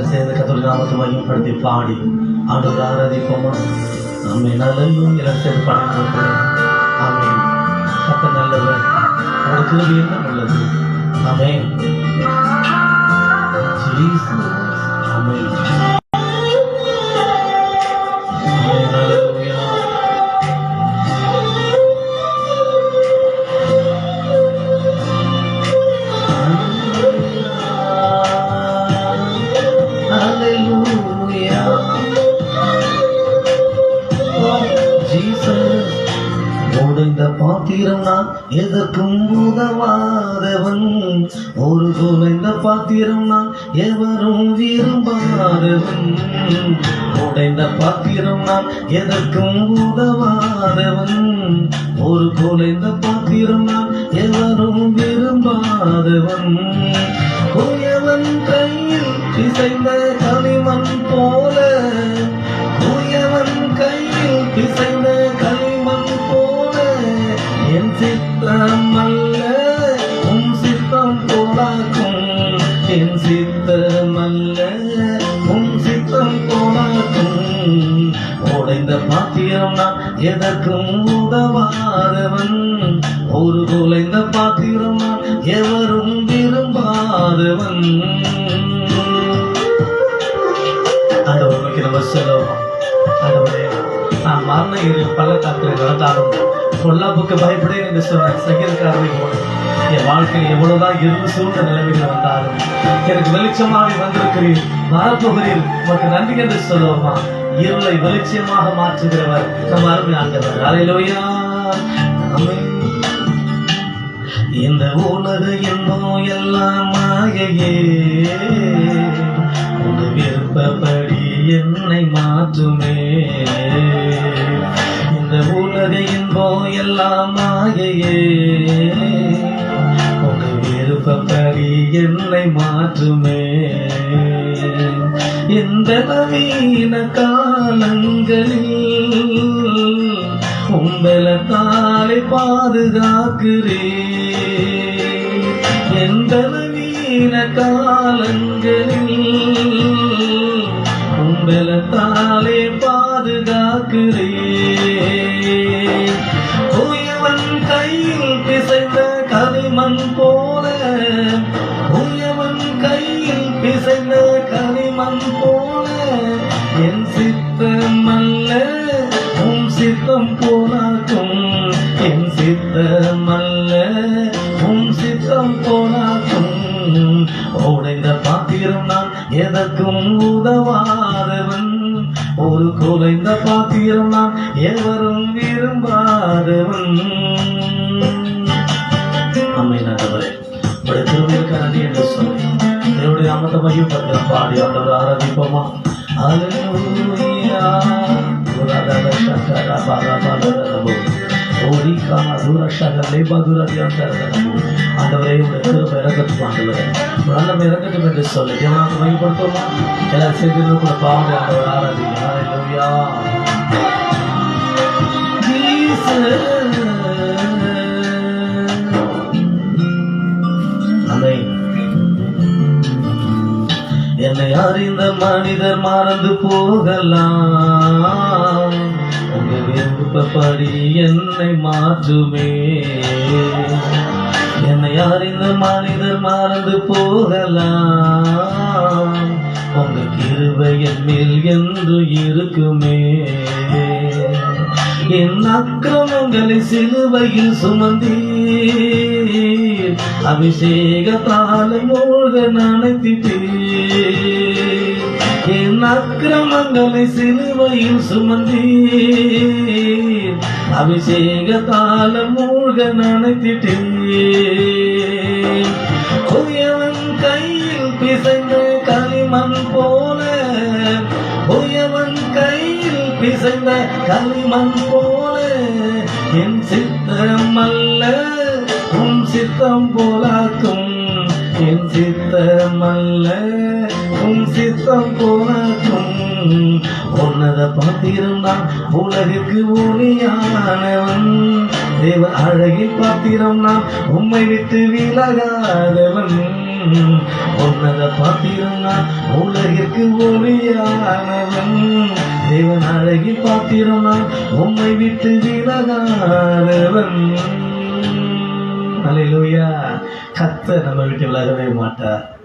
எல்லாரும் சேர்ந்து கத்தோலிக்க நாமத்தை மையப்படுத்தி பாடி. ஆண்டவர் ஆராதிப்போமா? நம்மை நல்லது எல்லாரும் சேர்ந்து பாடி ஆமே கத்த நல்லவர். அவருடைய கிருபை என்ன? நல்லது. ஆமே Jesus. ஜீசஸ் உடைந்த பாத்திரம் நான் எதற்கும் உதவாதவன். ஒரு குறைந்த பாத்திரம் நான் எவரும் விரும்பாதவன். உடைந்த பாத்திரம் நான் எதற்கும் உதவாதவன். ஒரு குறைந்த பாத்திரம் நான் எவரும் விரும்பாதவன். கையில் களிமண் போல என் சித்தம் அல்ல உம் சித்தம் போலாக்கும். என் சித்தம் அல்ல சித்தம் போலாக்கும். உடைந்த பாத்திரம் நான் எதற்கும் உதவாதவன். ஒரு குலைந்த பாத்திரம் நான் எவரும் விரும்பாதவன். ஆண்டவர் நம்ம செலவும் நான் மரண இரு பள்ளத்தாக்கில் நடந்தாலும் பொல்லாப்புக்கு பயப்படேன் என்று சொன்ன சகிர்காரனை போல என் வாழ்க்கையில் எவ்வளவுதான் இருந்து சூழ்ந்த நிலைமைகள் வந்தாலும் எனக்கு வெளிச்சமாக வந்திருக்கிறீர். வரப்போகிறீர் உனக்கு நன்றி என்று சொல்லுவோமா? இருளை வெளிச்சமாக மாற்றுகிறவர் நம் அருமை ஆண்டவர். அலையிலோயா இந்த உலக இன்பம் எல்லாம் மாயையே. விருப்பப்படி என்னை மாற்றுமே. இந்த உலகையின் போயெல்லாம் மாயையே உங்கள் விருப்பப்படி என்னை மாற்றுமே. இந்த நவீன காலங்களில் உம்பலத்தாலே பாதுகாக்கிறேன். எந்த நவீன காலங்களில் உயவன் கையில் பிசைந்த களிமண் போல உயவன் கையில் பிசைந்த களிமண் போல என் சித்தம் அல்ல உம் சித்தம் போனாக்கும். என் சித்தம் அல்ல உம் சித்தம் போனாக்கும். உடைந்த பாத்திரம் நான் எதற்கும் உதவா ஒரு குறைந்த பாத்திரம் நான் எவரும் விரும்பாதவன் அம்மை நல்லவரே உடைய திருமைக்கு நன்றி என்று சொல்லி என்னுடைய அமத்த மையம் பத்திரம் பாடி ஆண்டவர் ஆராதிப்போமா Hallelujah. ஓடி காமா தூர ஷாக லேபா தூர ஆண்டவரே உடைய கிருபை இறங்கட்டும் ஆண்டவரே உடைய நல்ல இறங்கட்டும் என்று சொல்லி தேவனாக மையப்படுத்துவோமா எல்லாரும் சேர்ந்து கூட பாவம் ஆண்டவர் ஆராதிங்க Hallelujah. என்னை அறிந்த மனிதர் மறந்து போகலாம். உங்க விருப்பப்படி என்னை மாற்றுமே. மனிதர் மறந்து போகலாம். உங்க கிருபை என் மேல் என்று இருக்குமே. என் அக்கிரமங்களை சிலுவையில் சுமந்தீர். அபிஷேகத்தால மூழ்க நினைத்திட்டீர். என் அக்கிரமங்களை சிலுவையில் சுமந்தீர். அபிஷேகத்தால மூழ்க நினைத்திட்டே உயவன் கையில் பிசைந்த களிமண் போல உயவன் கையில் பிசைந்த களிமண் போல என் சித்தம் அல்ல உன் சித்தம் போலாக்கும். என் சித்தம் அல்ல உன் சித்தம் போலாக்கும். உன்னத பார்த்திருந்தான் உலகிற்கு ஒளியானவன். தேவ அழகில் பாத்திரம் நான் உம்மை விட்டு விலகாதவன். உன்னத நான் உலகிற்கு ஒளியானவன். தேவன் அழகில் பாத்திரம் பாத்திரம்னா உம்மை விட்டு விலகாதவன். அல்லேலூயா கத்த நம்ம விட்டு விலகவே மாட்டார்.